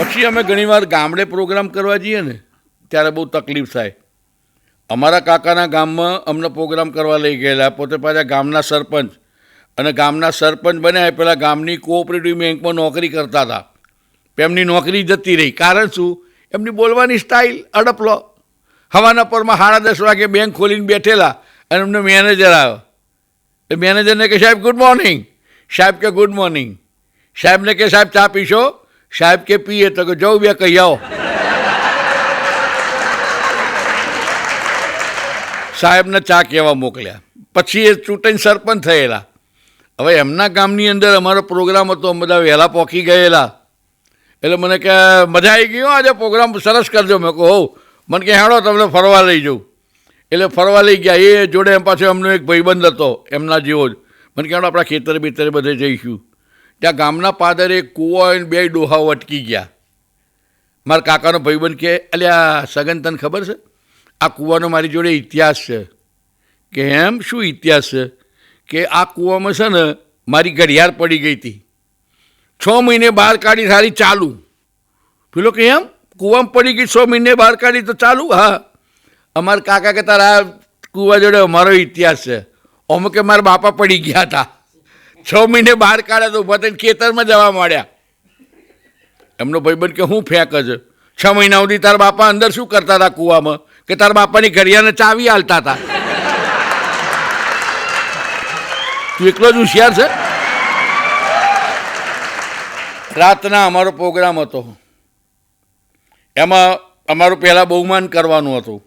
પછી અમે ઘણીવાર ગામડે પ્રોગ્રામ કરવા જઈએ ને, ત્યારે બહુ તકલીફ થાય. અમારા કાકાના ગામમાં અમને પ્રોગ્રામ કરવા લઈ ગયેલા, પોતે પાછા ગામના સરપંચ. અને ગામના સરપંચ બન્યા એ પહેલાં ગામની કોઓપરેટિવ બેંકમાં નોકરી કરતા હતા. એમની નોકરી જતી રહી. કારણ શું? એમની બોલવાની સ્ટાઇલ અડપલો. હવાના પરમાં સાડા દસ વાગે બેંક ખોલીને બેઠેલા અને એમને મેનેજર આવ્યો. એ મેનેજરને કે, સાહેબ ગુડ મોર્નિંગ સાહેબ કે ગુડ મોર્નિંગ સાહેબને કે, સાહેબ, ચા પીશો? સાહેબ કે પીએ તો કે જવું બે કહી આવો. સાહેબને ચા કહેવા મોકલ્યા. પછી એ ચૂંટણી સરપંચ થયેલા. હવે એમના ગામની અંદર અમારો પ્રોગ્રામ હતો, અમે બધા વહેલા પહોંચી ગયેલા. એટલે મને કે, મજા આવી ગઈ આજે પ્રોગ્રામ, સરસ કરજો. મેં કહું હોવ મને કે, હેડો, તમને ફરવા લઈ જાઉં. એટલે ફરવા લઈ ગયા. એ જોડે એમ પાછો એમનો એક ભાઈબંધ હતો, એમના જેવો જ. મને કે, હેડો, આપણા ખેતર બેતરે બધે જઈશું. ત્યાં ગામના પાદરે કૂવા આવીને બે ડોહાઓ અટકી ગયા. મારા કાકાનો ભાઈબંધ કે અલ્યા સગન, તને ખબર છે? આ કૂવાનો મારી જોડે ઇતિહાસ છે. કે એમ? શું ઇતિહાસ છે? કે આ કૂવામાં છે ને, મારી ઘડિયાળ પડી ગઈ હતી. છ મહિને બહાર કાઢી સારી ચાલુ. પેલો કે, એમ? કૂવામાં પડી ગઈ છ મહિને બહાર કાઢી તો ચાલુ? હા. અમારા કાકા કે, તારા કૂવા જોડે અમારો ઇતિહાસ છે. અમે કે, મારા બાપા પડી ગયા હતા. છ મહિને બહાર કાઢ્યા તો ઊભા થઈને ખેતરમાં જવા માંડ્યા. એમનો ભાઈબંધ કે, હું ફેંક જ. છ મહિના સુધી તારા બાપા અંદર શું કરતા હતા કૂવામાં? કે તારા બાપાની ઘડિયાને ચાવી હાલતા હતા? તું એકલો જ હોશિયાર છે? રાતના અમારો પ્રોગ્રામ હતો. એમાં અમારું પહેલાં બહુમાન કરવાનું હતું.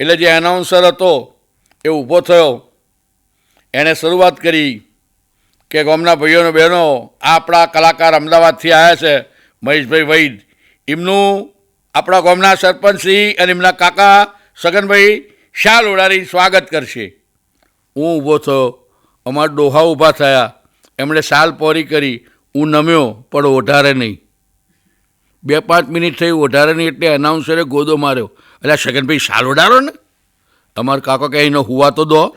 એટલે જે એનાઉન્સર હતો, એ ઊભો થયો. એણે શરૂઆત કરી. કે ગામના ભાઈઓને બહેનો, આપણા કલાકાર અમદાવાદથી આવ્યા છે, મહેશભાઈ વૈદ. એમનું આપણા ગામના સરપંચશ્રી અને એમના કાકા સગનભાઈ શાલ ઓડારી સ્વાગત કરશે. હું ઊભો થયો. અમારા ડોહા ઊભા થયા. એમણે શાલ પોરી કરી. હું નમ્યો, પણ વધારે નહીં. બે પાંચ મિનિટ થઈ વધારે નહીં એટલે અનાઉન્સરે ગોદો માર્યો. એટલે સગનભાઈ શાલ ઓઢારો ને? અમારા કાકો કે એનો હુવા તો દો.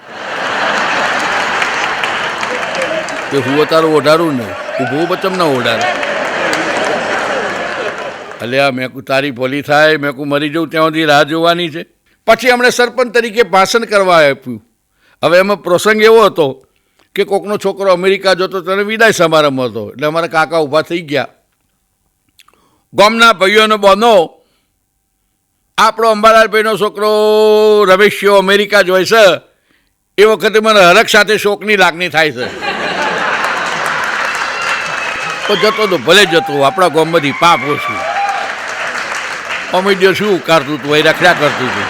તે હું અતારું ઓઢારું ને, ઊભું બચમ ના ઓઢારે. અલ્યા મેં કુ તારી ભોલી થાય, મેં કુ મરી જવું ત્યાં સુધી રાહ જોવાની છે. પછી એમણે સરપંચ તરીકે ભાષણ કરવા આપ્યું. હવે એમાં પ્રસંગ એવો હતો કે કોકનો છોકરો અમેરિકા જતો તેને વિદાય સમારંભ હતો. એટલે અમારા કાકા ઊભા થઈ ગયા. ગામના ભાઈઓનો બનો, આપણો અંબાલાલભાઈનો છોકરો રમેશિયો અમેરિકા જ હોય છે. એ વખતે મને હરખ સાથે શોકની લાગણી થાય છે. તો જતો તો ભલે જતો, આપણા ગામમાંથી પાપ ઓછું. અમેડિયો શું કરતું હતું એ રખડ્યા કરતું હતું.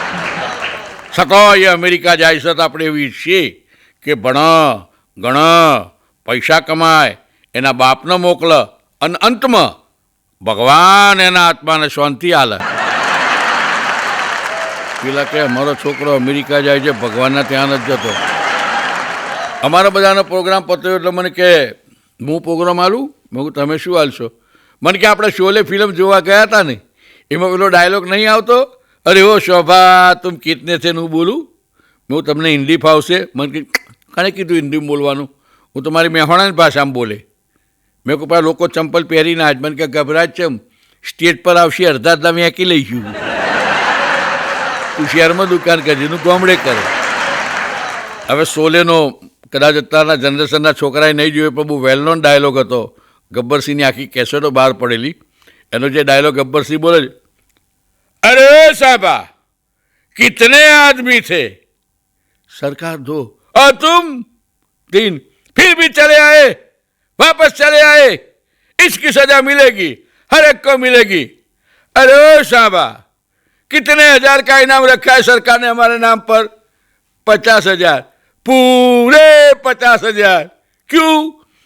સકાય અમેરિકા જાય છે તો આપણે એવી છીએ કે ભણ, ગણ, પૈસા કમાય, એના બાપને મોકલ અને અંતમાં ભગવાન એના આત્માને શાંતિ આલે. પેલા કે અમારો છોકરો અમેરિકા જાય છે, ભગવાનના ત્યાં નથી જતો. અમારા બધાનો પ્રોગ્રામ પત્યો એટલે મને કે, હું પ્રોગ્રામ આલું? મેં કહ્યું તમે શું હાલશો? મને કે આપણે શોલે ફિલ્મ જોવા ગયા હતા ને. એમાં પેલો ડાયલોગ નહીં આવતો? અરે ઓ શોભા, તું કિતને છે હું બોલું? હું તમને હિન્દી ફાવશે. મને કે કાણે કીધું હિન્દીમાં બોલવાનું? હું તમારી મેહોણાની ભાષામાં બોલે. મેં કહું પાછા લોકો ચંપલ પહેરીને આજ. મને કે, ગભરાટ છે સ્ટેજ પર આવશે, અડધા અડધા વેંકી ગયું. તું શહેરમાં દુકાન કરજે નું ગોમડે કરે. હવે સોલેનો કદાચ અત્યારના જનરેશનના છોકરાએ નહીં જોયો, પણ બહુ વેલ નોન ડાયલોગ હતો. ગબ્બરસિંહની આખી કેસેટો બહાર પડેલી એનો જે ડાયલોગ ગબ્બરસિંહ બોલે છે અરે સાહેબા कितने आदमी थे सरकार दो और तुम तीन फिर भी चले आए वापस चले आए इसकी सजा मिलेगी हर एक को मिलेगी अरे ओ साहबा कितने हजार का इनाम रखा है सरकार ने हमारे नाम पर पचास हजार पूरे पचास हजार क्यों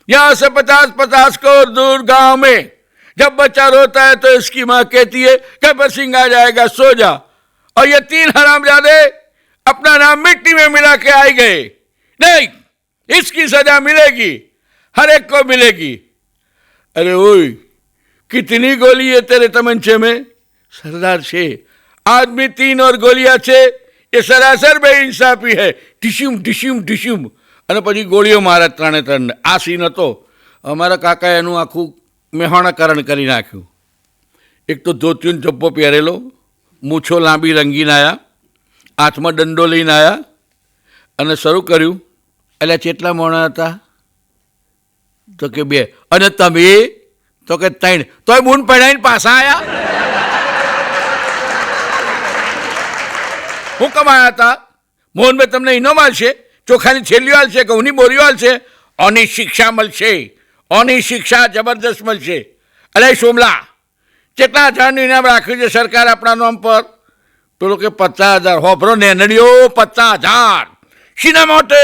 यहाँ से पचास पचास को दूर गाँव में। जब बच्चा रोता है तो इसकी माँ कहती है कि सिंह आ जाएगा, सो जा। और ये तीन हरामजादे अपना नाम मिट्टी में मिला के आए गए। नहीं, इसकी सजा मिलेगी, हर एक को मिलेगी। अरे ओ कितनी गोली है तेरे तमंचे में? सरदार छे, आदमी तीन और गोलियाँ छे, ये सरासर बेइंसाफी है। डिशुम डिशुम डिशुम। અને પછી ગોળીઓ મારે ત્રણે ત્રણને. આ સીન હતો. અમારા કાકાએ એનું આખું મેહોણાકરણ કરી નાખ્યું. એક તો ધોતીનો જબ્બો પહેરેલો, મૂછો લાંબી રંગીને આવ્યા હાથમાં દંડો લઈને આવ્યા અને શરૂ કર્યું એટલે કેટલા મોણા હતા? તો કે બે, અને તમે? તો કે ત્રણ. તોય બૂન પડાવીને પાછા આવ્યા હું કમાયા હતા. મોહનભાઈ, તમને ઇનામ આલશે? ચોખાની થેલીઓ આલશે ઘઉંની બોરીઓ આલશે? ઓની શિક્ષા મળશે. ઓની શિક્ષા જબરદસ્ત મળશે. અરે સોમલા કેટલા હજારનું ઇનામ રાખ્યું છે સરકાર આપણા નામ પર? પેલો કે પચાસ હજાર. હોભરો નેનડીઓ, પચાસ હજાર. શીના માટે?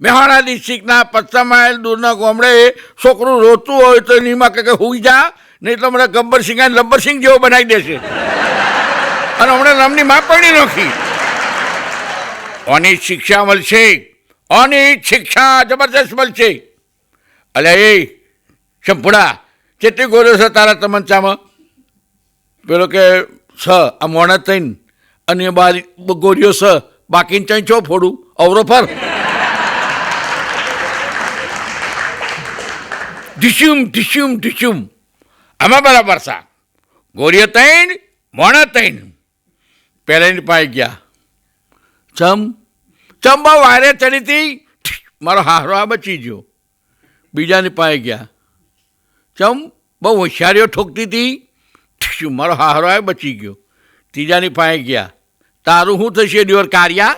મેહાણા ડિસ્ટ્રિક્ટના પચાસ માઇલ દૂરના ગામડે છોકરું રોતું હોય તો એનીમાં કંઈક હુઈ જા, નહીં તો હમણાં ગબ્બરસિંહ અને લબ્બરસિંહ જેવો બનાવી દેશે. અને હમણાં નામની માં પડી નાખી. ઓની શિક્ષા મળશે. ઓની શિક્ષા જબરદસ્ત મળશે. અલે, એ શંભુડા કેટલી ગોળ્યો છે તારા તમંચામાં? પેલો કે છ આ મોણા તૈન અને બાર ગોરીઓ છ બાકીને ચઈ છો ફોડું? અવરો ફર. ઢીસ્યુમ ઢીસ્યુમ ઢીસ્યુમ આમાં બરાબર સા. ગોળીઓ તૈન મોણા તૈન પહેલાની પાસે ગયા. ચમ ચમ બહુ વારે ચડી હતી મારો હારો આ બચી ગયો. બીજાની પાસે ગયા. ચમ, બહુ હોશિયારીઓ ઠોકતી હતી. મારો હારો આ બચી ગયો. ત્રીજાની પાસે ગયા. તારું શું થશે, ડ્યોર કાર્યા?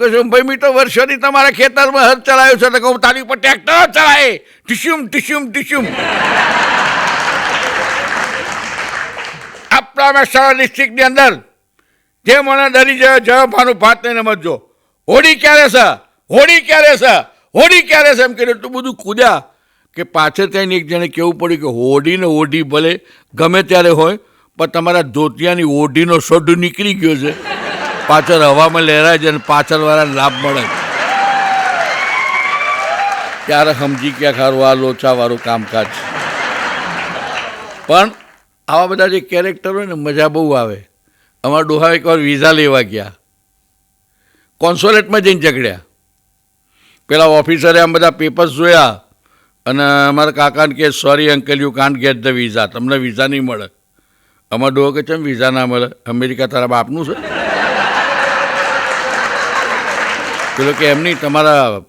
કશું ભાઈ, મી તો વર્ષોથી તમારા ખેતરમાં હર ચલાવ્યો છે. તો કહું, તારી ઉપર ટ્રેક્ટર ચલાવે ટીસ્યુમ ટીસ્યુમ ટીસ્યુમ આપણા મહેસાણા ડિસ્ટ્રિક્ટની અંદર જે મને ડરી જાય જવાબાનું ભાત નહીં સમજો હોળી ક્યારે છે? હોળી ક્યારે છે? હોળી ક્યારે છે? એમ કહીને એટલું બધું કૂદ્યા કે પાછળ ત્યાં એક જણે કહેવું પડ્યું કે હોડી ને ઓઢી ભલે ગમે ત્યારે હોય, પણ તમારા ધોતિયાની ઓઢીનો સોઢ નીકળી ગયો છે. પાછળ હવામાં લહેરાય છે અને પાછળવાળાને લાભ મળે ત્યારે સમજી ગયા ખારું આ લોચાવાળું કામકાજ પણ આવા બધા જે કેરેક્ટર હોય ને, મજા બહુ આવે. અમારા ડોહા એકવાર વિઝા લેવા ગયા. કોન્સોલેટમાં જઈને ઝઘડ્યા. પેલા ઓફિસરે આમ બધા પેપર્સ જોયા અને અમારા કાકાને કે sorry uncle you can't get the visa તમને વિઝા નહીં મળે. અમારા ડોહો કે, ચમ વિઝા ના મળે? અમેરિકા તારા બાપનું છે? પેલો કે, એમ નહીં, તમારા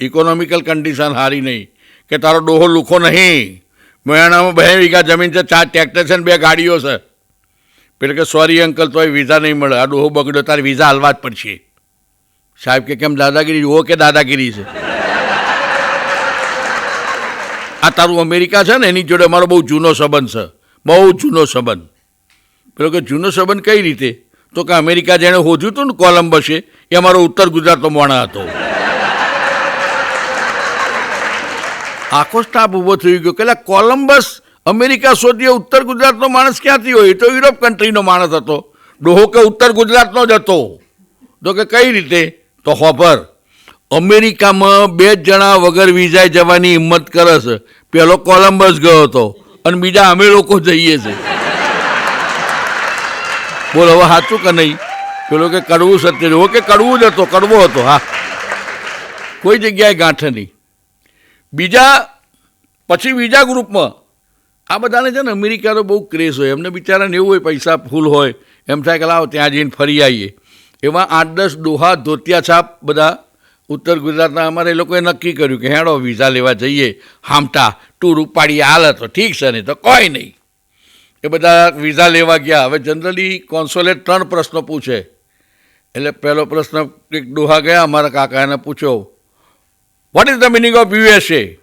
ઇકોનોમિકલ કન્ડિશન સારી નહીં. કે તારો ડોહો લુખો નહીં. મહેણામાં બે વીઘા જમીન છે, ચાર ટ્રેક્ટર છે ને બે ગાડીઓ છે. પેલો કે સોરી અંકલ તોય વિઝા નહીં મળે. આ ડોહો બગડ્યો, તારે વિઝા હાલવા જ પડશે. સાહેબ કે, કેમ, દાદાગીરી? ઓ કે દાદાગીરી છે? આ તારું અમેરિકા છે ને, એની જોડે અમારો બહુ જૂનો સંબંધ છે. બહુ જૂનો સંબંધ. પેલો કે, જૂનો સંબંધ કઈ રીતે? તો કે, અમેરિકા જેણે હોધ્યું હતું ને કોલંબસે, એ અમારો ઉત્તર ગુજરાતનો મોણા હતો. આખો સ્ટાફ ઊભો થઈ ગયો. કે કોલમ્બસ અમેરિકા શોધીએ ઉત્તર ગુજરાતનો માણસ ક્યાંથી હોય? તો યુરોપ કન્ટ્રીનો માણસ હતો. ડોહો કે ઉત્તર ગુજરાતનો જ હતો. તો કે કઈ રીતે? તો હોભર અમેરિકામાં બે જણા વગર વિઝાએ જવાની હિંમત કરે છે. પેલો કોલંબસ ગયો હતો અને બીજા અમે લોકો જઈએ છે. બોલ, હવે સાચું કે નહીં? પેલો કે કડવું સત્ય હો કે કડવું જ હતો, કડવો હતો, હા. કોઈ જગ્યાએ ગાંઠ નહીં. બીજા, પછી બીજા ગ્રુપમાં આ બધાને છે ને અમેરિકા તો બહુ ક્રેઝ હોય. એમને બિચારાને એવું હોય પૈસા ફૂલ હોય. એમ થાય કે લાવો ત્યાં જઈને ફરી આવીએ. એમાં આઠ દસ ડોહા ધોતિયા છાપ બધા ઉત્તર ગુજરાતના અમારે એ લોકોએ નક્કી કર્યું કે હેડો વિઝા લેવા જઈએ. હામટા, ટૂર ઉપાડીએ, હાલ તો ઠીક છે, નહીં તો કોઈ નહીં. એ બધા વિઝા લેવા ગયા. હવે જનરલી કોન્સોલેટ ત્રણ પ્રશ્નો પૂછે. એટલે પહેલો પ્રશ્ન, એક ડોહા ગયા, અમારા કાકા એને પૂછ્યો what is the meaning of USA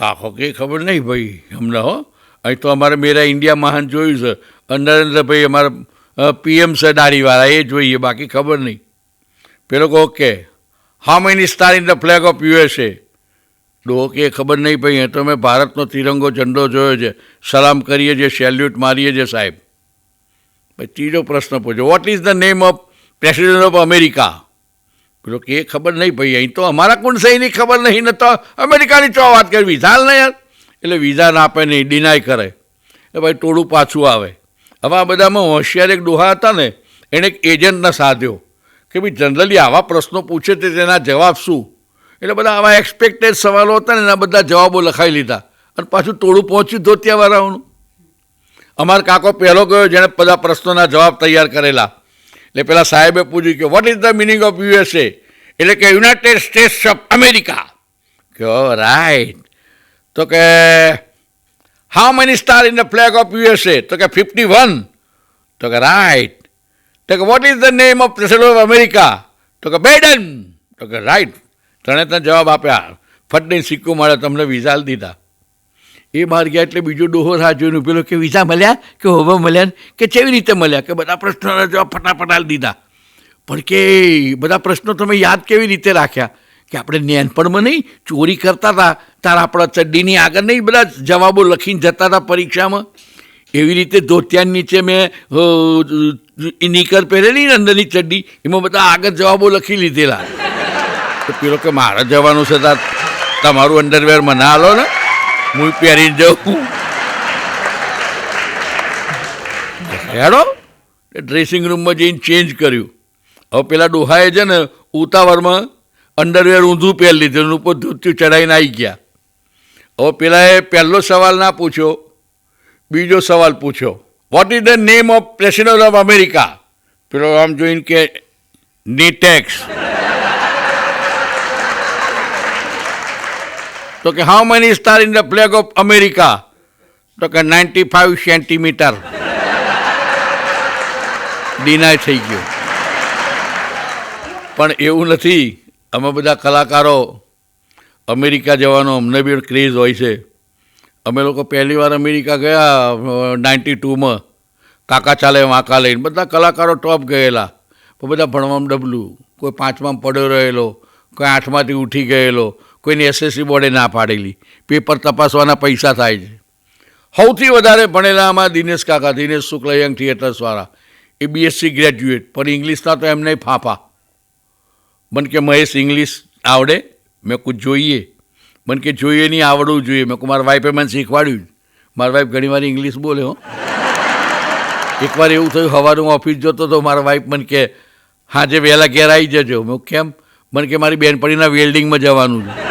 કાકો કે ખબર નહીં ભાઈ, હમણાં હો. અહીં તો અમારે મેરા ઇન્ડિયા મહાન જોયું છે. નરેન્દ્રભાઈ અમારા પીએમ છે દાઢીવાળા એ જોઈએ, બાકી ખબર નહીં. પેલો કહો okay how many star in the flag of USA ડોહો કે, ખબર નહીં ભાઈ એ તો મેં ભારતનો તિરંગો ઝંડો જોયો છે. સલામ કરીએ છીએ સેલ્યુટ મારીએ છીએ, સાહેબ. પછી ત્રીજો પ્રશ્ન પૂછ્યો what is the name of president of America પેલો કે ખબર નહીં ભાઈ અહીં તો અમારા કોણ સહીની ખબર નહીં. ન તો અમેરિકાની ચો વાત કરી. વિઝા ને યાર. એટલે વિઝા ના આપે નહીં ડિનાય કરે. એ ભાઈ ટોળું પાછું આવે. હવે આ બધામાં હોશિયાર એક ડોહા હતા ને એણે એક એજન્ટને સાધ્યો. કે ભાઈ જનરલી આવા પ્રશ્નો પૂછે તે તેના જવાબ શું? એટલે બધા આવા એક્સપેક્ટેડ સવાલો હતા ને, એના બધા જવાબો લખાઈ લીધા. અને પાછું ટોળું પહોંચ્યું ધોતિયાવાળાઓનું. અમારો કાકો પહેલો ગયો, જેણે બધા પ્રશ્નોના જવાબ તૈયાર કરેલા. એટલે પેલા સાહેબે પૂછ્યું કે what is the meaning of USA એટલે કે યુનાઇટેડ સ્ટેટ્સ ઓફ અમેરિકા કે રાઈટ તો કે how many star in the flag of USA તો કે ફિફ્ટી વન તો કે રાઈટ તો કે what is the name of president of America તો કે બેડન તો કે રાઈટ ત્રણે ત્રણ જવાબ આપ્યા. ફટને સિક્કો મળે તમને વિઝા દીધા. એ બહાર એટલે બીજો ડોહો રાહ જોઈને પેલો કે, વિઝા મળ્યા? કે હોવા મળ્યા કે કેવી રીતે મળ્યા? કે બધા પ્રશ્નોના જવાબ ફટાફટ આલી દીધા. પણ કે, બધા પ્રશ્નો તમે યાદ કેવી રીતે રાખ્યા? કે આપણે નેનપણમાં નહીં, ચોરી કરતા હતા તારા આપણા ચડ્ડીની આગળ નહીં બધા જવાબો લખીને જતા હતા પરીક્ષામાં? એવી રીતે ધોતિયાની નીચે મેં નીકર પહેરેલી ને અંદરની ચડ્ડી, એમાં બધા આગળ જવાબો લખી લીધેલા. તો પેલો કે, મારા જવાનું છે તમારું અંડરવેર મને હાલો ને. હું પહેરીને જઉં. હેડો. ડ્રેસિંગ રૂમમાં જઈને ચેન્જ કર્યું. હવે પેલા ડોહાએ છે ને, ઉતાવળમાં અંડરવેર ઊંધું પહેરી લીધું ઉપર ધોત્યું ચડાવીને આવી ગયા. હવે પેલાએ પહેલો સવાલ ના પૂછ્યો, બીજો સવાલ પૂછ્યો. What is the name of president of America પેલો આમ જોઈને કે નીટેક્સ તો કે how many star in the flag of America તો કે નાઇન્ટી ફાઇવ સેન્ટીમીટર ડિનાય થઈ ગયો. પણ એવું નથી. અમે બધા કલાકારો, અમેરિકા જવાનો અમને બી ક્રેઝ હોય છે. અમે લોકો પહેલી વાર અમેરિકા ગયા નાઇન્ટી ટુમાં કાકા ચાલે વાંકા લઈને બધા કલાકારો ટોપ ગયેલા. પણ બધા ભણવામાં ડબલું. કોઈ પાંચમાં પડ્યો રહેલો, કોઈ આઠમાંથી ઉઠી ગયેલો. કોઈને એસએસસી બોર્ડે ના પાડેલી. પેપર તપાસવાના પૈસા થાય છે. સૌથી વધારે ભણેલા આમાં દિનેશ કાકા, દિનેશ શુક્લ, યંગ થિયેટર્સવાળા એ બીએસસી ગ્રેજ્યુએટ પણ ઇંગ્લિશના તો એમને ફાંફા. મન કે મહેશ, ઇંગ્લિશ આવડે? મેં કુછ જોઈએ. મન કે, જોઈએ નહીં, આવડવું જોઈએ. મેં મારા વાઈફે મને શીખવાડ્યું મારા વાઈફ ઘણીવાર ઇંગ્લિશ બોલે હો. એકવાર એવું થયું સવારે હું ઓફિસ જતો તો મારા વાઈફ મને કે, હાજે વહેલા ઘેર આવી જજો. મેં કેમ? મને કે, મારી બેનપણીના વેલ્ડિંગમાં જવાનું છે.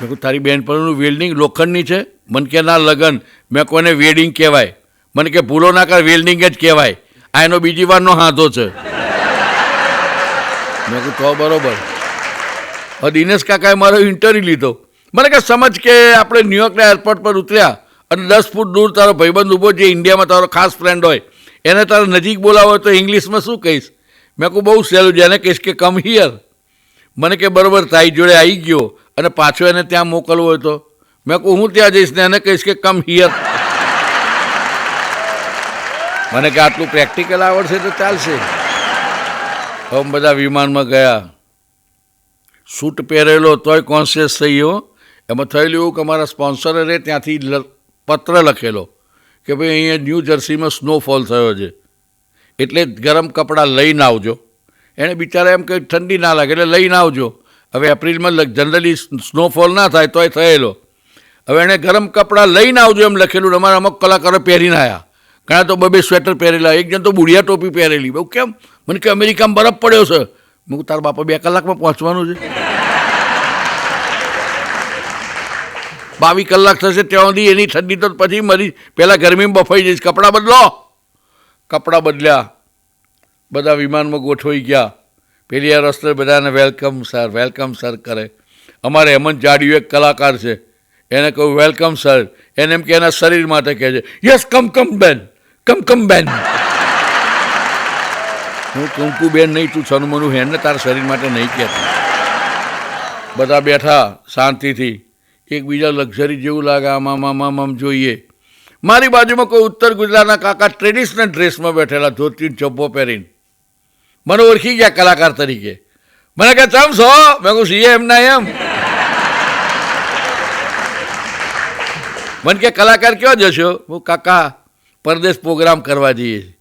મેં કહું તારી બેનપણીનું વેલ્ડિંગ લોખંડની છે? મને કે, ના, લગન. મેં કોને વેડિંગ કહેવાય. મને કે, ભૂલો ના કર વેલ્ડિંગ જ કહેવાય. આ એનો બીજી વારનો હાથો છે. મેં કહું તો બરોબર. હવે દિનેશ કાકાએ મારો ઇન્ટરવ્યુ લીધો. મને કે, સમજ કે આપણે ન્યુયોર્કના એરપોર્ટ પર ઉતર્યા અને દસ ફૂટ દૂર તારો ભાઈબંધ ઊભો જે ઇન્ડિયામાં તારો ખાસ ફ્રેન્ડ હોય. એને તારે નજીક બોલાવો તો ઇંગ્લિશમાં શું કહીશ? મેં કહું બહુ સહેલું જેને કહીશ કે કમ હિયર મને કે, બરોબર, તારી જોડે આવી ગયો. અને પાછો એને ત્યાં મોકલવો હોય તો. મેં કહું, હું ત્યાં જઈશ ને એને કહીશ કે કમ હિયર મને કે, આટલું પ્રેક્ટિકલ આવડશે તો ચાલશે. હવે બધા વિમાનમાં ગયા. સૂટ પહેરેલો તોય કોન્શિયસ થઈ ગયો. એમાં થયેલું એવું કે અમારા સ્પોન્સરે ત્યાંથી પત્ર લખેલો કે ભાઈ અહીંયા ન્યૂ જર્સીમાં સ્નોફોલ થયો છે. એટલે ગરમ કપડાં લઈને આવજો. એણે બિચારા એમ કે ઠંડી ના લાગે, એટલે લઈને આવજો. હવે એપ્રિલમાં જનરલી સ્નોફોલ ના થાય તોય થયેલો. હવે એણે ગરમ કપડાં લઈને આવજો એમ લખેલું અમારા અમુક કલાકારો પહેરીને આવ્યા ઘણા તો બબે સ્વેટર પહેરેલા, એક જણ તો બુઢિયા ટોપી પહેરેલી. બહુ કેમ? મને કે અમેરિકામાં બરફ પડ્યો છે. મેં તારા બાપા બે કલાકમાં પહોંચવાનું છે. બાવીસ કલાક થશે ત્યાં સુધી એની ઠંડી તો પછી મરી પહેલાં ગરમીમાં બફાઈ જઈશ. કપડાં બદલો. કપડાં બદલ્યા. બધા વિમાનમાં ગોઠવાઈ ગયા. પેલી આ રસ્તે બધાને વેલકમ સર વેલકમ સર કરે. અમારે હેમંત જાડિયું એક કલાકાર છે. એને કહ્યું વેલકમ સર એને એમ કે એના શરીર માટે કહે છે યસ કમ કમ બેન કમ કમ બેન હું કુંકુ બેન નહીં, તું છનું હેન ને તારા શરીર માટે નહીં કહેતી. બધા બેઠા શાંતિથી. એકબીજા લક્ઝરી જેવું લાગે, આમ આમ આમ આમ જોઈએ. મારી બાજુમાં કોઈ ઉત્તર ગુજરાતના કાકા ટ્રેડિશનલ ડ્રેસમાં બેઠેલા ધોતી ચપ્પો પહેરીને. મને ઓળખી ગયા કલાકાર તરીકે. મને કે ચમ છો? મેં કહું, સીએ એમ ના એમ. મને કે કલાકાર કયો જશો? હું કાકા, પરદેશ પ્રોગ્રામ કરવા જઈએ છીએ.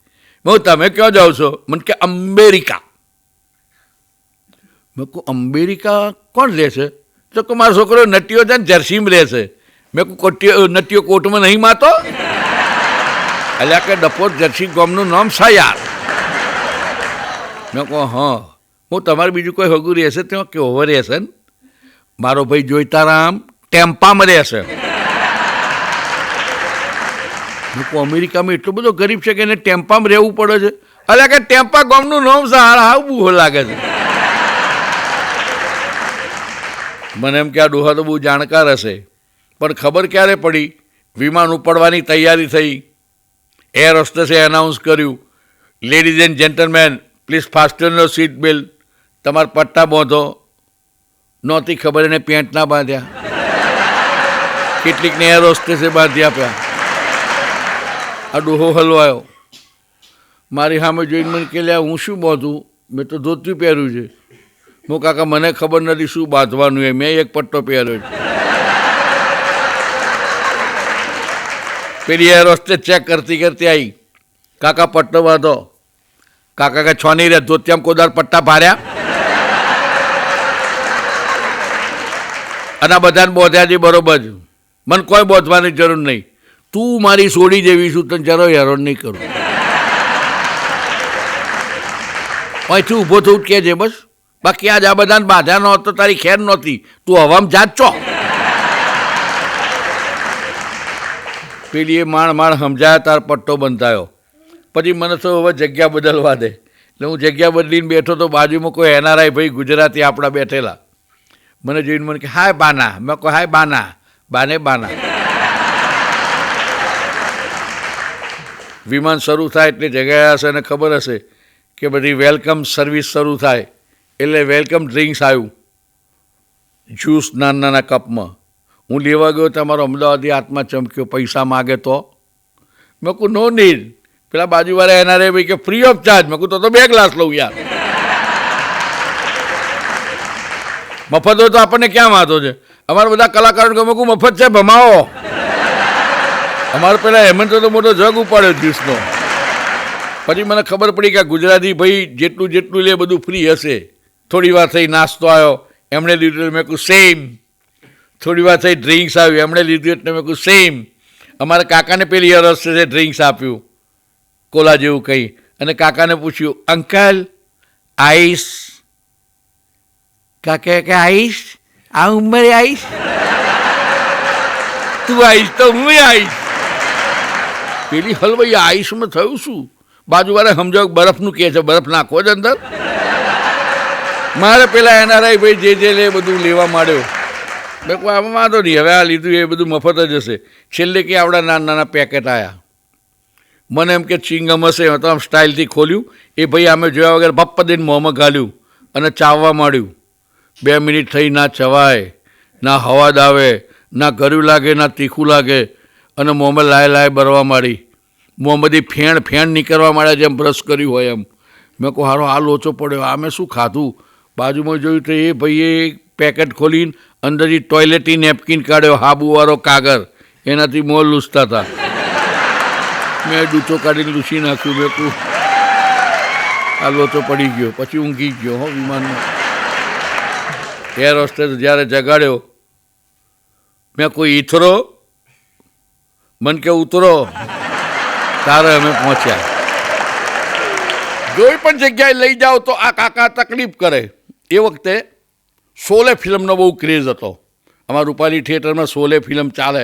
હું તમે કયો જાઓ છો? મને કે અમેરિકા. મેં કહું, અમેરિકા કોણ રહે છે? તો કે મારો છોકરો નટીઓ છે ને જર્સીમાં રહેશે મેં કહું, કોટીઓ, નટીઓ કોર્ટમાં નહીં માતો? એટલે કે ડપોર જર્સી ગોમનું નામ સા યાર મેં કહો હા. હું તમારે બીજું કોઈ હગું રહેશે તો કે ઓવર રહેશે ને. મારો ભાઈ જોઈતારામ ટેમ્પામાં રહેશે. હું કહું, અમેરિકામાં એટલો બધો ગરીબ છે કે એને ટેમ્પામાં રહેવું પડે છે? અલે કે ટેમ્પા ગામનું નામ છે આવું લાગે છે. મને એમ કે આ ડોહા તો બહુ જાણકાર હશે. પણ ખબર ક્યારે પડી? વિમાન ઉપડવાની તૈયારી થઈ. એર હોસ્ટેસે એનાઉન્સ કર્યું ladies and gentleman please fasten seat belt. તમારા પટ્ટા બાંધો. નહોતી ખબર એને પેન્ટ ના બાંધ્યા. કેટલીકને એર હોસ્ટેસે બાંધી આપ્યા. આ ડોહો હલવાયો. મારી સામે જોઈને મને કે લ્યા હું શું બાંધું? મેં તો ધોતી પહેર્યું છે. હું કાકા, મને ખબર નથી શું બાંધવાનું એ મેં એક પટ્ટો પહેર્યો છે. પેલી એર હોસ્ટેસ ચેક કરતી કરતી આવી કાકા, પટ્ટો બાંધો. કાકા કે, છો નહીં રે, ધોતિયામ કોદાર પટ્ટા ભાર્યા. અને બધાને બોધ્યા છે. બરોબર મને કોઈ બોધવાની જરૂર નહીં. તું મારી સોડી જેવી છું, તને જરો હેરાન નહીં કરું. અહીંથી ઊભો થવું કે છે, બસ, બાકી આજ આ બધાને બાધા નહોતો તારી ખેર નહોતી. તું હવામાં જાત ચો પેલી એ માણ માણ સમજાયા, તાર પટ્ટો બંધાયો. પછી મને તો હવે જગ્યા બદલવા દે. એટલે હું જગ્યા બદલીને બેઠો તો બાજુમાં કોઈ એનઆરઆઈ ભાઈ ગુજરાતી આપણા બેઠેલા. મને જોઈને મને કે, હાય બાના. મેં કહું, હાય બાના. બાને બાના. વિમાન શરૂ થાય એટલે જગ્યાએ હશે અને ખબર હશે કે બધી વેલકમ સર્વિસ શરૂ થાય. એટલે વેલકમ ડ્રિંક્સ આવ્યું. જ્યુસ નાના નાના કપમાં. હું લેવા ગયો તમારો અમદાવાદી આત્મા ચમક્યો, પૈસા માગે તો? મેં કહું, નો નીડ. પેલા બાજુવાળા એના રે ભાઈ કે ફ્રી ઓફ ચાર્જ મેં તો બે ગ્લાસ લઉં યાર. મફત હોય તો આપણને ક્યાં વાંધો છે? અમારા બધા કલાકારો ગમે કહું મફત છે, ભમાવો. અમારે પેલા હેમંત તો મોટો જગ ઉપાડ્યો જ્યુસનો પછી મને ખબર પડી કે ગુજરાતી ભાઈ જેટલું જેટલું લે બધું ફ્રી હશે. થોડી વાર થઈ નાસ્તો આવ્યો, એમણે લીધું મેં કહું સેમ થોડી વાર થઈ ડ્રિંક્સ આવ્યું એમણે લીધું એટલે મેં કહું સેમ અમારા કાકાને પેલી અરસ છે ડ્રિંક્સ આપ્યું કોલા જેવું કંઈ અને કાકાને પૂછ્યું, અંકલ આઈસ કાકે કે, આઈશ? આ ઉંમરે આઈશ? તું આવીશ તો હું આવીશ પેલી હલવાઈ આઈસમાં થયું શું? બાજુવાળા સમજાવ બરફનું કહે છે, બરફ નાખો જ અંદર. મારે પેલા એનઆરઆઈ ભાઈ જે જે લે બધું લેવા માંડ્યો. મેં કોઈ આમાં વાંધો નહીં, હવે આ લીધું, એ બધું મફત જ હશે. છેલ્લે કે આવડા નાના નાના પેકેટ આવ્યા મને એમ કે ચિંગમ હશે, તો આમ સ્ટાઇલથી ખોલ્યું. એ ભાઈ અમે જોયા વગર પપ્પા દઈને મોંમાં ગાલ્યું અને ચાવવા માંડ્યું. બે મિનિટ થઈ, ના ચવાય ના હવાદ આવે ના ગર્યું લાગે, ના તીખું લાગે. અને મોંમાં લાય લાય બરવા માંડી. મોંમાંથી ફેણ ફેણ નીકળવા માંડ્યા જેમ બ્રશ કર્યું હોય એમ. મેં કહું, હારો આ લોચો પડ્યો. આ મેં શું ખાધું? બાજુમાં જોયું તો એ ભાઈએ પેકેટ ખોલીને અંદરથી ટોયલેટની નેપકિન કાઢ્યો, હાબુવાળો કાગર એનાથી મોં લૂસતા હતા. મેં ડૂચો કાઢીને લૂસી નાખ્યું, મેં કહું આ લોચો પડી ગયો. પછી ઊંઘી ગયો, હો, વિમાનમાં. એર હોસ્ટેસ જ્યારે જગાડ્યો, મેં કોઈ ઈથરો મન કે ઉતરો? તારે અમે પહોંચ્યા. કોઈ પણ જગ્યાએ લઈ જાઓ તો આ કાકા તકલીફ કરે. એ વખતે સોલે ફિલ્મનો બહુ ક્રેઝ હતો. અમારા રૂપાલી થિયેટરમાં સોલે ફિલ્મ ચાલે.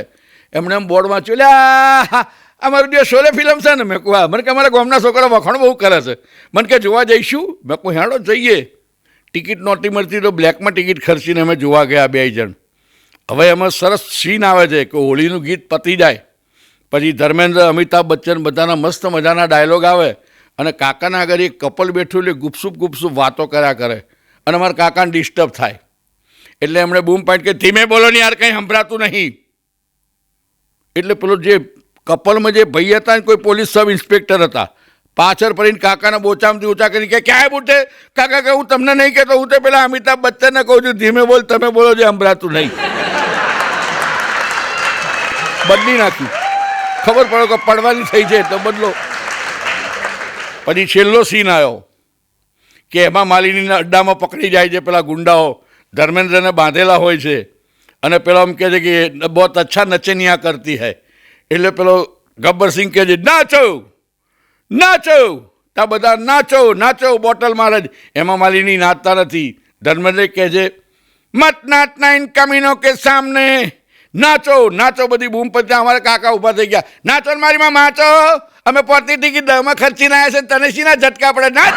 એમણે એમ બોર્ડ વાંચ્યું લ્યા અમારું જે શોલે ફિલ્મ છે ને, મેં કહું, હા, મને કે અમારા ગામના છોકરા વખાણ બહુ કરે છે. મને કે જોવા જઈશું. મેં કહું, હેડો, જઈએ. ટિકિટ નહોતી મળતી તો બ્લેકમાં ટિકિટ ખર્ચીને અમે જોવા ગયા બે જણ. હવે એમાં સરસ સીન આવે છે કે હોળીનું ગીત પતી જાય. પછી ધર્મેન્દ્ર, અમિતાભ બચ્ચન બધાના મસ્ત મજાના ડાયલોગ આવે અને કાકાના આગળ એક કપલ બેઠું એટલે ગુપસુપ ગુપસુપ વાતો કર્યા કરે અને અમારા કાકાને ડિસ્ટર્બ થાય. એટલે એમણે બૂમ પાડી કે, ધીમે બોલો ને યાર, કંઈ સંભળાતું નહીં. એટલે પેલો જે કપલમાં જે ભાઈ હતા ને કોઈ પોલીસ સબ ઇન્સ્પેક્ટર હતા. પાછળ પડીને કાકાના બોચામાંથી ઊંચા કરી કે ક્યાંય બુઠે કાકા કે, હું તમને નહીં કહેતો, હું તો પેલા અમિતાભ બચ્ચનને કહું છું, ધીમે બોલ, તમે બોલો, જે સંભળાતું નહીં. બદલી નાખ્યું. ખબર પડે કે પડવાની થઈ છે તો બદલો. પછી છેલ્લો સીન આવ્યો કે એમાં માલિનીના અડ્ડામાં પકડી જાય છે પેલા ગુંડાઓ. ધર્મેન્દ્રને બાંધેલા હોય છે. અને પેલો એમ કહે છે કે, બહુ અચ્છા નચનિયા કરતી હૈ. એટલે પેલો ગબ્બરસિંહ કહે છે, નાચો નાચો. તા બધા નાચો નાચો બોટલ મારે જ. એમાં માલિની નાચતા નથી. ધર્મેન્દ્ર કહે છે, મત નાચના ઇન કમીનો કે સામને. નાચો નાચો. બધી બૂમ પછી અમારા કાકા ઊભા થઈ ગયા. નાચો મારીમાં મારી માં નાચો અમે પોતી ટીકી દમાં ખર્ચીને આવ્યા છે તને શીના ઝટકા પડે. નાચ.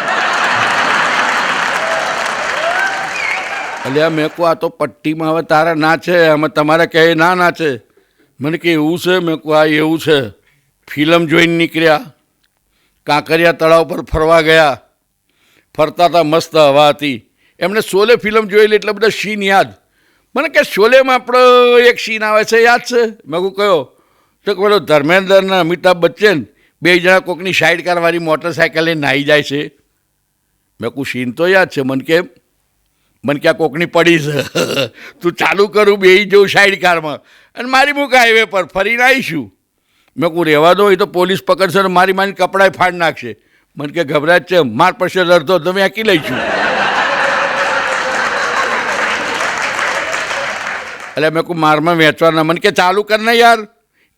અલ્યા મેં કહું, આ તો પટ્ટીમાં હવે તારા નાચે. અમે તમારે કહે ના નાચે. મને કે એવું છે? મેં કહું આ એવું છે. ફિલ્મ જોઈને નીકળ્યા. કાંકરિયા તળાવ પર ફરવા ગયા. ફરતા હતા મસ્ત હવા હતી. એમણે શોલે ફિલ્મ જોયેલી એટલે બધા સીન યાદ. મને કે શોલેમાં આપણો એક સીન આવે છે, યાદ છે? મેં કહું, કયો? તો કે પેલો ધર્મેન્દ્ર અને અમિતાભ બચ્ચન, બે જણા કોકની સાઈડ કારવાળી મોટરસાઇકલ નાહી જાય છે. મેં કહું, સીન તો યાદ છે. મને કે, મને ક્યાં કોકની પડી છે. તું ચાલુ કરું બે જવું સાઈડ કારમાં. અને મારી મૂક હાઈવે પર ફરીને આવીશું. મેં કહું, રહેવા દો, એ તો પોલીસ પકડશે ને મારી મારી કપડાએ ફાડ નાખશે. મને કે, ગભરાટ છે, માર પડશે અડધો, તમે આંકી લઈશું. એટલે મેં કહું, મારમાં વેચવાના મને કે, ચાલુ કર ને યાર.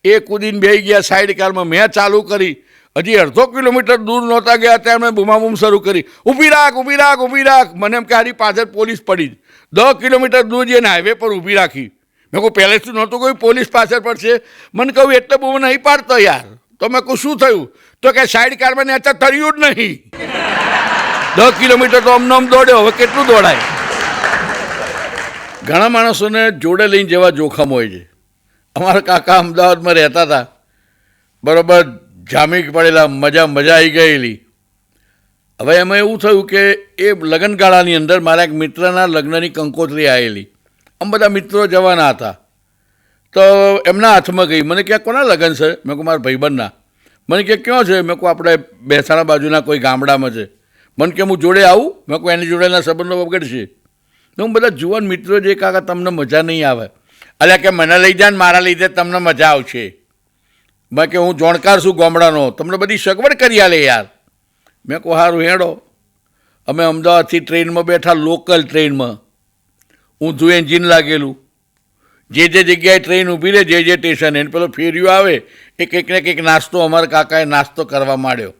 એ કૂદીને બેસી ગયા સાઈડ કારમાં મેં ચાલુ કરી. હજી અડધો કિલોમીટર દૂર નહોતા ગયા ત્યાં મેં બૂમાબૂમ શરૂ કરી. ઊભી રાખ ઊભી રાખ ઊભી રાખ. મને એમ કે, હારી પાછળ પોલીસ પડી દસ કિલોમીટર દૂર જઈને હાઈવે પર ઊભી રાખી. મેં કહું પહેલેથી નહોતું કોઈ પોલીસ પાછળ પડશે. મને કહું એટલે બહુ નહીં પાડતો યાર. તો મેં કહું શું થયું? તો કે સાઈડ કારમાં ને અત્યારે તર્યું જ નહીં. દસ કિલોમીટર તો અમને આમ દોડ્યો, હવે કેટલું દોડાય? ઘણા માણસોને જોડે લઈને જેવા જોખમ હોય છે. અમારા કાકા અમદાવાદમાં રહેતા હતા. બરાબર જામી પડેલા, મજા મજા આવી ગયેલી. હવે એમાં એવું થયું કે એ લગ્નગાળાની અંદર મારા એક મિત્રના લગ્નની કંકોત્રી આવેલી આમ બધા મિત્રો જવાના હતા. તો એમના હાથમાં ગઈ. મને ક્યાં કોના લગ્ન છે? મેં કહું, મારા ભાઈબંધના. મને કે ક્યાં છે? મેં કહું, આપણે બેસાણા બાજુના કોઈ ગામડામાં છે. મને કે હું જોડે આવું? મેં કહું, એની જોડેના સંબંધો બગડશે. હું બધા જુવાન મિત્રો જે કાકા, તમને મજા નહીં આવે. અલ્યા કે, મને લઈ જાય ને મારા લીધે તમને મજા આવશે. મેં કે હું જોણકાર છું ગામડાનો. તમને બધી સગવડ કરી આલે યાર. મેં કહું સારું હેડો. અમે અમદાવાદથી ટ્રેનમાં બેઠા, લોકલ ટ્રેનમાં. ઊંધું એન્જિન લાગેલું. જે જે જગ્યાએ ટ્રેન ઊભી રહે, જે જે સ્ટેશન એને પેલો ફેર્યું આવે એ કંઈક ને કંઈક નાસ્તો અમારા કાકાએ નાસ્તો કરવા માંડ્યો.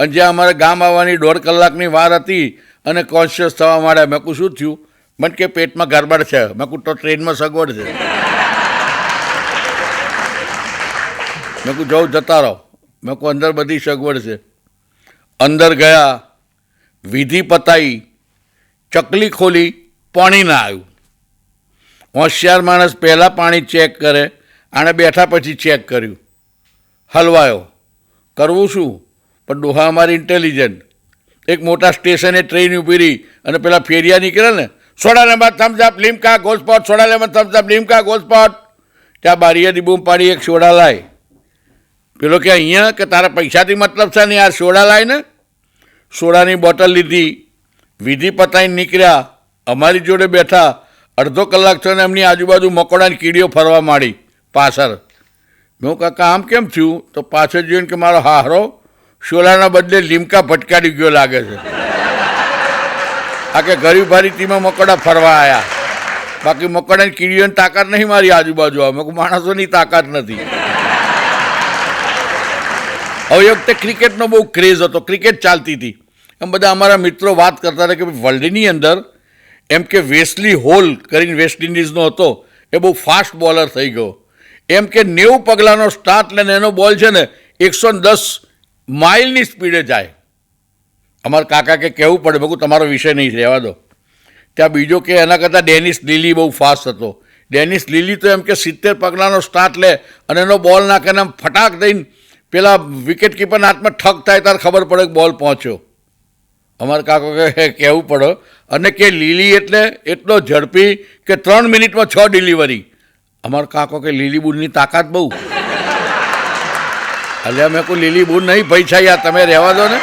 અને જ્યાં અમારે ગામ આવવાની દોઢ કલાકની વાર હતી અને કોન્શિયસ થવા માંડ્યા. મેં કહું શું થયું? મને કે, પેટમાં ગરબડ છે. મેં કહું તો ટ્રેનમાં સગવડ છે. મેં કહું જવું જતા રહો. મેં કહું અંદર બધી સગવડ છે. અંદર ગયા, વિધિ પતાઈ, ચકલી ખોલી પાણી ના આવ્યું. હોશિયાર માણસ પહેલાં પાણી ચેક કરે આણે બેઠા પછી ચેક કર્યું. હલવાયો. કરવું શું? પણ ડોહા અમારી ઇન્ટેલિજન્ટ એક મોટા સ્ટેશને ટ્રેન ઊભી રહી અને પેલા ફેરિયા નીકળે ને, soda number Thums Up Limca Gold Spot soda લેમાં Thums Up Limca Gold Spot ત્યાં બારીયાની બૂમ પાડી એક સોડા લાય. પેલો કે, અહીંયા કે તારા પૈસાથી મતલબ છે ને આ સોડા લાય ને? સોડાની બોટલ લીધી. વિધિ પતાઈને નીકળ્યા. અમારી જોડે બેઠા અડધો કલાક થયો ને એમની આજુબાજુ મકોડાની કીડીઓ ફરવા માંડી પાછળ. મેં કાકા, આમ કેમ થયું? તો પાછળ જોઈને કે મારો હારો શોલાના બદલે લીમકા ભટકાડી ગયો લાગે છે. આ કે ગરીબ ભારી ટીમાં મકોડા ફરવા આવ્યા બાકી મકોડાની કીડીઓની તાકાત નહીં મારી આજુબાજુ આવે. માણસોની તાકાત નથી. હવે એ વખતે ક્રિકેટનો બહુ ક્રેઝ હતો. ક્રિકેટ ચાલતી હતી. એમ બધા અમારા મિત્રો વાત કરતા હતા કે વર્લ્ડની અંદર એમ કે વેસ્લી હોલ કરીને વેસ્ટ ઇન્ડિઝનો હતો, એ બહુ ફાસ્ટ બોલર થઈ ગયો. એમ કે નેવું પગલાંનો સ્ટાર્ટ લઈને એનો બોલ છે ને, એકસો દસ માઇલની સ્પીડે જાય. અમારા કાકા કે કહેવું પડે, મેં તમારો વિષય નહીં, રહેવા દો. ત્યાં બીજો કે એના કરતાં ડેનિસ લીલી બહુ ફાસ્ટ હતો. ડેનિસ લીલી તો એમ કે સિત્તેર પગલાંનો સ્ટાર્ટ લે અને એનો બોલ નાખે ને આમ ફટાક દઈને પેલા વિકેટ કીપરના હાથમાં ઠક થાય ત્યારે ખબર પડે કે બોલ પહોંચ્યો. અમારા કાકો કે કહેવું પડો. અને કે લીલી એટલે એટલો ઝડપી કે ત્રણ મિનિટમાં છ ડિલિવરી અમારો કાકો કે લીલી બુનની તાકાત બહુ. એટલે અમે કોઈ લીલી બુન નહીં પૈસા યાર તમે રહેવા દો ને.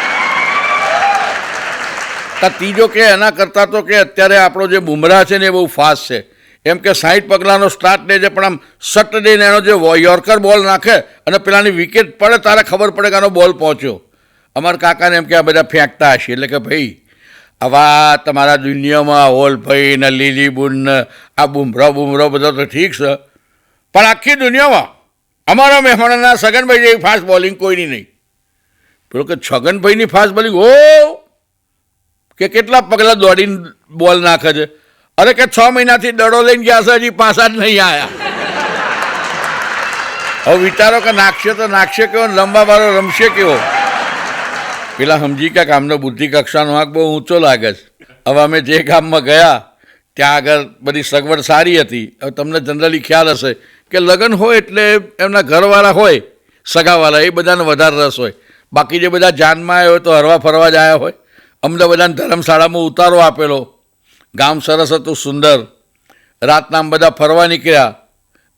તા ત્રીજો કે એના કરતાં તો કે અત્યારે આપણો જે બુમરાહ છે ને એ બહુ ફાસ્ટ છે. એમ કે સાઠ પગલાંનો સ્ટાર્ટ લે છે, પણ આમ સટ દઈને એનો જે યોર્કર બોલ નાખે અને પેલાની વિકેટ પડે, તારે ખબર પડે કે આનો બોલ પહોંચ્યો. અમારા કાકાને એમ કે આ બધા ફેંકતા હશે. એટલે કે ભાઈ આવા તમારા દુનિયામાં હોલભાઈ ને લીલી બુન ને આ બુમરો બુમરો બધો તો ઠીક છે. પણ આખી દુનિયામાં અમારા મહેમાનના સગનભાઈ જેવી ફાસ્ટ બોલિંગ કોઈની નહીં. પેલો કે છગનભાઈની ફાસ્ટ બોલિંગ ઓ કે કેટલા પગલાં દોડીને બોલ નાખે છે? અરે કે છ મહિનાથી દડો લઈને ગયા છે, હજી પાછા જ નહીં આવ્યા હવે વિચારો કે નાખશે તો નાખશે કેવો લંબા વાળો રમશે કેવો? પેલા સમજી કે ગામનો બુદ્ધિ કક્ષાનો આંક બહુ ઊંચો લાગે છે. હવે અમે જે ગામમાં ગયા, ત્યાં આગળ બધી સગવડ સારી હતી. હવે તમને જનરલી ખ્યાલ હશે કે લગ્ન હોય એટલે એમના ઘરવાળા હોય, સગાવાળા, એ બધાને વધારે રસ હોય. બાકી જે બધા જાનમાં આવ્યા હોય તો હરવા ફરવા જ આવ્યા હોય. અમને બધાને ધર્મશાળામાં ઉતારો આપેલો. ગામ સરસ હતું, સુંદર. રાતના અમે બધા ફરવા નીકળ્યા.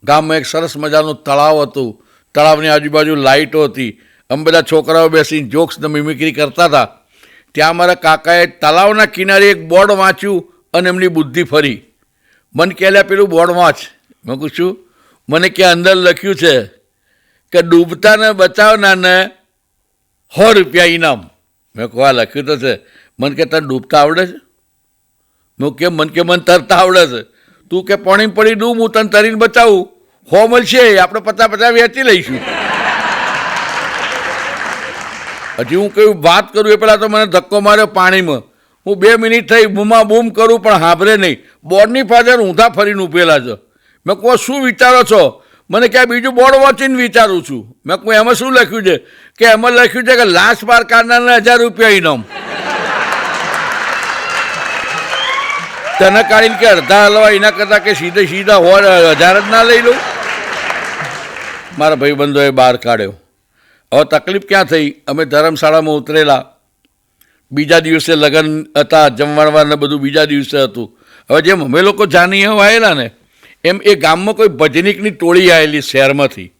ગામમાં એક સરસ મજાનું તળાવ હતું. તળાવની આજુબાજુ લાઇટો હતી. અમે બધા છોકરાઓ બેસીને જોક્સને મિમિક્રી કરતા હતા. ત્યાં અમારા કાકાએ તળાવના કિનારે એક બોર્ડ વાંચ્યું અને એમની બુદ્ધિ ફરી. મને કહેલા, પેલું બોર્ડ વાંચ. મેં પૂછ્યું મને કે અંદર લખ્યું છે કે ડૂબતાને બચાવનારને સો રૂપિયા ઇનામ. મેં કહું આ લખ્યું તો છે. મને કે, તને ડૂબતા આવડે છે? મેં કેમ? મન કે, મને તરતા આવડે છે. તું કે પાણી પડી ડૂબ, હું તને તરીને બચાવું. હો મળશે, આપણે પચાસ પચાસ વેચી લઈશું. હજી હું કહ્યું વાત કરું એ પહેલાં તો મને ધક્કો માર્યો પાણીમાં. હું બે મિનિટ થઈ બૂમા બૂમ કરું પણ હાંભરે નહીં. બોર્ડની ફાધર ઊંધા ફરીને ઉભેલા છે. મેં કહું શું વિચારો છો? મને ક્યાં બીજું બોર્ડ વાંચીને વિચારું છું. મેં કહું, એમાં શું લખ્યું છે? કે, એમાં લખ્યું છે કે લાશ પાર કાઢનારને હજાર રૂપિયા ઇનામ. તને કાઢીને કે અડધા હલવા એના કરતાં કે સીધે સીધા હોય, હજાર જ ના લઈ લઉં? મારા ભાઈબંધોએ બહાર કાઢ્યો. હવે તકલીફ ક્યાં થઈ? અમે ધર્મશાળામાં ઉતરેલા. બીજા દિવસે લગ્ન હતા જમવાને બધું બીજા દિવસે હતું. હવે જેમ અમે લોકો જાની આવેલા ને, એમ એ ગામમાં કોઈ ભજનીકની ટોળી આવેલી શહેરમાંથી.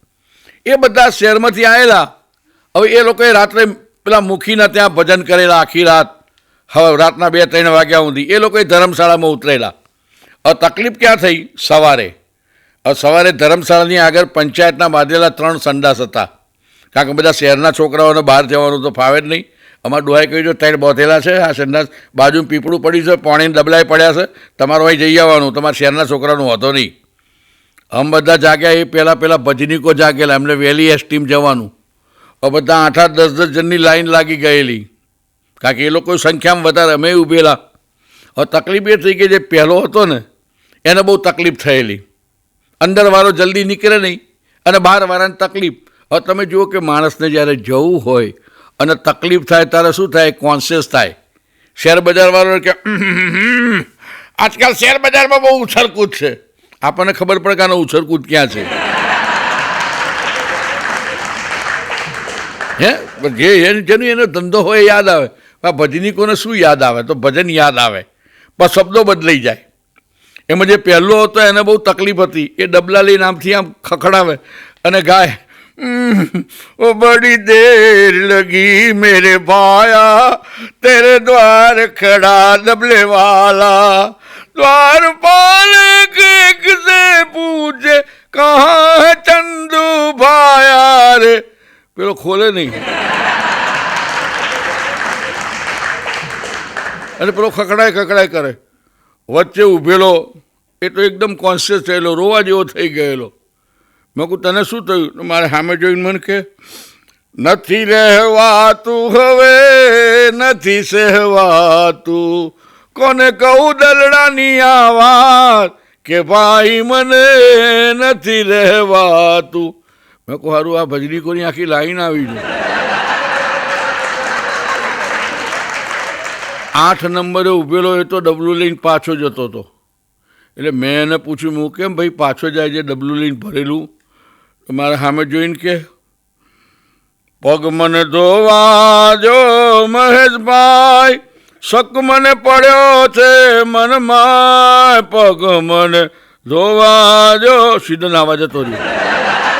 એ બધા શહેરમાંથી આવેલા હવે એ લોકોએ રાત્રે પેલા મુખીના ત્યાં ભજન કરેલા આખી રાત. હવે રાતના બે ત્રણ વાગ્યા સુધી એ લોકોએ ધર્મશાળામાં ઉતરેલા. હવે તકલીફ ક્યાં થઈ? સવારે. હવે સવારે ધર્મશાળાની આગળ પંચાયતના બાંધેલા ત્રણ સંડાસ હતા. કારણ કે બધા શહેરના છોકરાઓને બહાર જવાનું તો ફાવે જ નહીં. અમારા ડોહાએ કહ્યું છે, ત્રણ બોધેલા છે, આ શહેરના બાજુ પીપળું પડ્યું છે, પાણીને ડબલાય પડ્યા છે, તમારે અહીં જઈ આવવાનું. તમારા શહેરના છોકરાનું હોતો નહીં. આમ બધા જાગ્યા, એ પહેલાં પહેલાં ભજનીકો જાગેલા, એમને વહેલી એસટીમ જવાનું. હવે બધા આઠ આઠ, દસ દસ જણની લાઈન લાગી ગયેલી. કારણ કે એ લોકો સંખ્યામાં વધારે, અમે ઊભેલા. હવે તકલીફ એ થઈ કે જે પહેલો હતો ને, એને બહુ તકલીફ થયેલી. અંદરવાળો જલ્દી નીકળે નહીં, અને બહારવાળાને તકલીફ. તમે જુઓ કે માણસને જ્યારે જવું હોય અને તકલીફ થાય ત્યારે શું થાય? કોન્શિયસ થાય. શેર બજારવાળો કે આજકાલ શેર બજારમાં બહુ ઉછળકૂદ છે. આપણને ખબર પડે કે આનો ઉછળકૂદ ક્યાં છે. હે? જે જેનો એનો ધંધો હોય યાદ આવે. ભજનીકોને શું યાદ આવે? તો ભજન યાદ આવે. પણ શબ્દો બદલાઈ જાય. એમાં જે પહેલો હતો એને બહુ તકલીફ હતી. એ ડબલા લઈને આમથી આમ ખખડાવે અને ગાય "હમ, ઓ બડી દેર લગી મેરે ભાયા તેરે દ્વાર ખડા ડબલે વાલા દ્વાર પાલ એક સે પૂછે કહા હે ચંદુ ભાયા રે પેલો ખોલે નહીં અને પેલો ખકડાય ખકડાય કરે વચ્ચે ઊભેલો એ તો એકદમ કોન્શિયસ થયેલો રોવા જેવો થઈ ગયેલો મેં કહું, તને શું થયું? મારે સામે જોઈને મને કે નથી રહેવાતું હવે, નથી સહેવાતું. કોને કહું દલડાની આવાજ કે, ભાઈ, મને નથી રહેવાતું. મેં કહું સારું આ ભજનીકોની આખી લાઈન આવી છે? આઠ નંબરે ઊભેલો એ તો ડબલું લઈને પાછો જતો હતો. એટલે મેં એને પૂછ્યું, હું કેમ ભાઈ પાછો જાય છે ડબલું લઈને ભરેલું? મારે સામે જોઈને કે, પગ મને ધોવા જો મહેશભાઈ, શક મને પડ્યો છે મનમાં પગ મને ધોવા જો સીધો નાવા જતો રહ્યો.